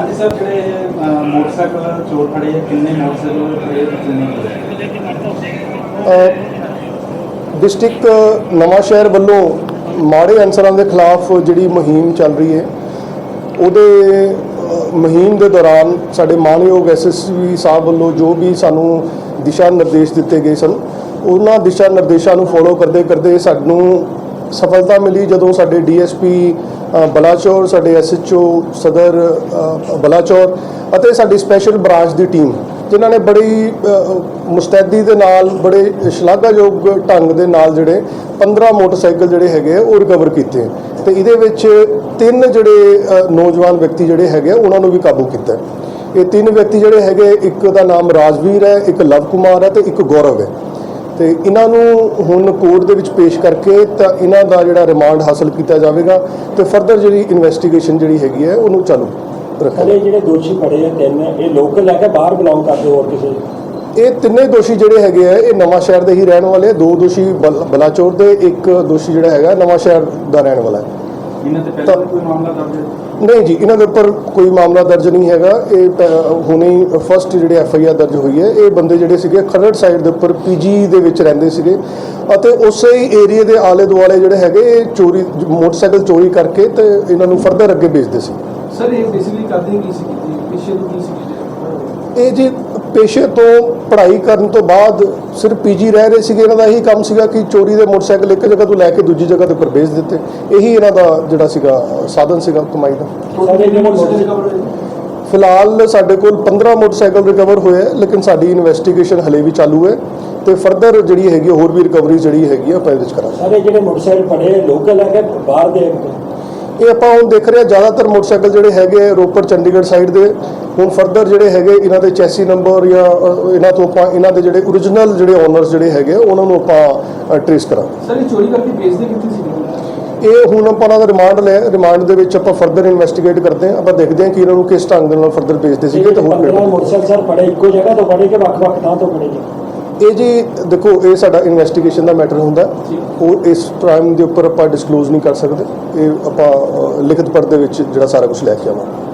ਹਾਂਜੀ ਸਰ ਜਿਹੜੇ ਮੋਟਰਸਾਈਕਲ ਚੋਰ ਖੜੇ ਕਿੰਨੇ ਮੋਟਰਸਾਈਕਲ ਖੜੇ ਕਿੰਨੇ ਡਿਸਟ੍ਰਿਕਟ ਨਵਾਂ ਸ਼ਹਿਰ ਵੱਲੋਂ ਮਾੜੇ ਅਨਸਰਾਂ ਦੇ ਖਿਲਾਫ ਜਿਹੜੀ ਮੁਹਿੰਮ ਚੱਲ ਰਹੀ ਹੈ, ਉਹਦੇ ਮੁਹਿੰਮ ਦੇ ਦੌਰਾਨ ਸਾਡੇ ਮਾਨਯੋਗ ਐਸਐਸਪੀ ਸਾਹਿਬ ਵੱਲੋਂ ਜੋ ਵੀ ਸਾਨੂੰ ਦਿਸ਼ਾ ਨਿਰਦੇਸ਼ ਦਿੱਤੇ ਗਏ ਸਨ, ਉਹਨਾਂ ਦਿਸ਼ਾ ਨਿਰਦੇਸ਼ਾਂ ਨੂੰ ਫੋਲੋ ਕਰਦੇ ਕਰਦੇ ਸਾਨੂੰ ਸਫਲਤਾ ਮਿਲੀ ਜਦੋਂ ਸਾਡੇ ਡੀਐਸਪੀ ਬਲਾਚੌਰ ਸਾਡੇ ਐਸਐਚਓ ਸਦਰ ਬਲਾਚੌਰ ਅਤੇ ਸਾਡੀ ਸਪੈਸ਼ਲ ਬ੍ਰਾਂਚ ਦੀ ਟੀਮ ਜਿਨ੍ਹਾਂ ਨੇ ਬੜੀ ਮੁਸਤੈਦੀ ਦੇ ਨਾਲ ਬੜੇ ਸ਼ਲਾਘਾਯੋਗ ਢੰਗ ਦੇ ਨਾਲ ਜਿਹੜੇ 15 ਮੋਟਰਸਾਈਕਲ ਜਿਹੜੇ ਹੈਗੇ ਆ, ਉਹ ਰਿਕਵਰ ਕੀਤੇ। ਤੇ ਇਹਦੇ ਵਿੱਚ ਤਿੰਨ ਜਿਹੜੇ ਨੌਜਵਾਨ ਵਿਅਕਤੀ ਜਿਹੜੇ ਹੈਗੇ ਉਹਨਾਂ ਨੂੰ ਵੀ ਕਾਬੂ ਕੀਤਾ। ਇਹ ਤਿੰਨ ਵਿਅਕਤੀ ਜਿਹੜੇ ਹੈਗੇ ਇੱਕ ਦਾ ਨਾਮ ਰਾਜਵੀਰ ਹੈ ਇੱਕ ਲਵ ਕੁਮਾਰ ਹੈ ਤੇ ਇੱਕ ਗੌਰਵ ਹੈ। ਤੇ ਇਹਨਾਂ ਨੂੰ ਹੁਣ ਕੋਰਟ ਦੇ ਵਿੱਚ ਪੇਸ਼ ਕਰਕੇ ਤਾਂ ਇਹਨਾਂ ਦਾ ਜਿਹੜਾ ਰਿਮਾਂਡ ਹਾਸਲ ਕੀਤਾ ਜਾਵੇਗਾ ਤੇ ਫਰਦਰ ਜਿਹੜੀ ਇਨਵੈਸਟੀਗੇਸ਼ਨ ਜਿਹੜੀ ਹੈਗੀ ਹੈ ਉਹਨੂੰ ਚਾਲੂ ਹਲੇ ਜਿਹੜੇ ਦੋਸ਼ੀ ਫੜੇ ਆ ਤਿੰਨ ਇਹ ਲੋਕਲ ਹੈ ਕਿ ਬਾਹਰ ਬਿਲੋਂਗ ਕਰਦੇ ਹੋਰ ਕਿਸੇ? ਇਹ ਤਿੰਨੇ ਦੋਸ਼ੀ ਜਿਹੜੇ ਹੈਗੇ ਆ ਇਹ ਨਵਾਂ ਸ਼ਹਿਰ ਦੇ ਹੀ ਰਹਿਣ ਵਾਲੇ। ਦੋ ਦੋਸ਼ੀ ਬਲ- ਬਲਾਚੌਰ ਦੇ ਇੱਕ ਦੋਸ਼ੀ ਜਿਹੜਾ ਹੈਗਾ ਨਵਾਂ ਸ਼ਹਿਰ ਦਾ ਰਹਿਣ ਵਾਲਾ ਹੈ। ਇਹਨਾਂ ਤੇ ਪਹਿਲਾਂ ਵੀ ਕੋਈ ਮਾਮਲਾ ਦਰਜ ਹੈ? ਨਹੀਂ ਜੀ ਇਹਨਾਂ ਦੇ ਉੱਪਰ ਕੋਈ ਮਾਮਲਾ ਦਰਜ ਨਹੀਂ ਹੈਗਾ। ਇਹ ਹੁਣੇ ਫਸਟ ਜਿਹੜੇ ਐਫ ਆਈ ਆਰ ਦਰਜ ਹੋਈ ਹੈ ਇਹ ਬੰਦੇ ਜਿਹੜੇ ਸੀਗੇ ਖਰੜ ਸਾਈਡ ਦੇ ਉੱਪਰ ਪੀਜੀ ਦੇ ਵਿੱਚ ਰਹਿੰਦੇ ਸੀਗੇ। ਅਤੇ ਉਸੇ ਹੀ ਏਰੀਆ ਦੇ ਆਲੇ ਦੁਆਲੇ ਜਿਹੜੇ ਹੈਗੇ ਇਹ ਚੋਰੀ ਮੋਟਰਸਾਈਕਲ ਚੋਰੀ ਕਰਕੇ ਤੇ ਇਹਨਾਂ ਨੂੰ ਫਰਦਰ ਅੱਗੇ ਵੇਚਦੇ ਸੀ। ਸਰ ਇਹ ਬੇਸਿਕਲੀ ਕਰਦੇ ਕੀ ਸੀ? ਪਿੱਛੇ ਤੋਂ ਕੀ ਸੀ? ਇਹ ਜੀ ਪੇਸ਼ੇ ਤੋਂ ਪੜ੍ਹਾਈ ਕਰਨ ਤੋਂ ਬਾਅਦ ਸਿਰਫ ਪੀਜੀ ਰਹਿ ਰਹੇ ਸੀਗੇ ਇਹਨਾਂ ਦਾ ਇਹੀ ਕੰਮ ਸੀਗਾ ਕਿ ਚੋਰੀ ਦੇ ਮੋਟਰਸਾਈਕਲ ਇੱਕ ਜਗ੍ਹਾ ਤੋਂ ਲੈ ਕੇ ਦੂਜੀ ਜਗ੍ਹਾ ਤੇ ਉੱਪਰ ਵੇਚ ਦਿੱਤੇ। ਇਹੀ ਇਹਨਾਂ ਦਾ ਜਿਹੜਾ ਸੀਗਾ ਸਾਧਨ ਸੀਗਾ ਕਮਾਈ ਦਾ। ਫਿਲਹਾਲ ਸਾਡੇ ਕੋਲ 15 ਮੋਟਰਸਾਈਕਲ ਰਿਕਵਰ ਹੋਏ ਲੇਕਿਨ ਸਾਡੀ ਇਨਵੈਸਟੀਗੇਸ਼ਨ ਹਲੇ ਵੀ ਚਾਲੂ ਹੈ ਤੇ ਫਰਦਰ ਜਿਹੜੀ ਹੈਗੀ ਹੋਰ ਵੀ ਰਿਕਵਰੀ ਜਿਹੜੀ ਹੈਗੀ ਹੈ ਆਪਾਂ ਇਹਦੇ ਵਿੱਚ ਕਰਾਂਗੇ। ਸਾਰੇ ਜਿਹੜੇ ਮੋਟਰਸਾਈਕਲ ਫੜੇ ਲੋਕਲ ਹੈ ਕਿ ਬਾਹਰ ਦੇ ਇਹ ਆਪਾਂ ਹੁਣ ਦੇਖ ਰਹੇ ਹਾਂ ਜ਼ਿਆਦਾਤਰ ਮੋਟਰਸਾਈਕਲ ਜਿਹੜੇ ਹੈਗੇ ਆ, ਰੋਪੜ ਚੰਡੀਗੜ੍ਹ ਸਾਈਡ ਦੇ ਹੁਣ ਫਰਦਰ ਜਿਹੜੇ ਹੈਗੇ ਇਹਨਾਂ ਦੇ ਚੈਸੀ ਨੰਬਰ ਜਾਂ ਇਹਨਾਂ ਤੋਂ ਆਪਾਂ ਇਹਨਾਂ ਦੇ ਜਿਹੜੇ origignal ਜਿਹੜੇ ਓਨਰਸ ਜਿਹੜੇ ਹੈਗੇ ਉਹਨਾਂ ਨੂੰ ਆਪਾਂ ਟ੍ਰੇਸ ਕਰਾਂਗੇ। ਸਰ ਇਹ ਚੋਰੀ ਕਰਕੇ ਵੇਚਦੇ ਕਿੱਥੇ ਸੀ? ਇਹ ਹੁਣ ਆਪਾਂ ਉਹਨਾਂ ਦਾ ਰਿਮਾਂਡ ਲਿਆ ਰਿਮਾਂਡ ਦੇ ਵਿੱਚ ਆਪਾਂ ਫਰਦਰ ਇਨਵੈਸਟੀਗੇਟ ਕਰਦੇ ਹਾਂ। ਆਪਾਂ ਦੇਖਦੇ ਹਾਂ ਕਿ ਇਹਨਾਂ ਨੂੰ ਕਿਸ ਢੰਗ ਦੇ ਨਾਲ ਫਰਦਰ ਭੇਜਦੇ ਸੀਗੇ ਤੇ ਹੋਰ 15 ਕਿਹੜੇ ਮੋਟਰਸਾਈਕਲ ਸਰ ਫੜੇ ਇੱਕੋ ਜਗ੍ਹਾ ਤੋਂ ਫੜੇ ਕਿ ਵੱਖ-ਵੱਖ ਥਾਂ ਤੋਂ ਜੀ? ਇਹ ਜੀ ਦੇਖੋ ਇਹ ਸਾਡਾ ਇਨਵੈਸਟੀਗੇਸ਼ਨ ਦਾ ਮੈਟਰ ਹੁੰਦਾ। ਉਹ ਇਸ ਟਾਈਮ ਦੇ ਉੱਪਰ ਆਪਾਂ ਡਿਸਕਲੋਜ਼ ਨਹੀਂ ਕਰ ਸਕਦੇ। ਇਹ ਆਪਾਂ ਲਿਖਤ ਪੜ੍ਹ ਦੇ ਵਿੱਚ ਜਿਹੜਾ ਸਾਰਾ ਕੁਝ ਲੈ ਕੇ ਆਵਾਂਗੇ।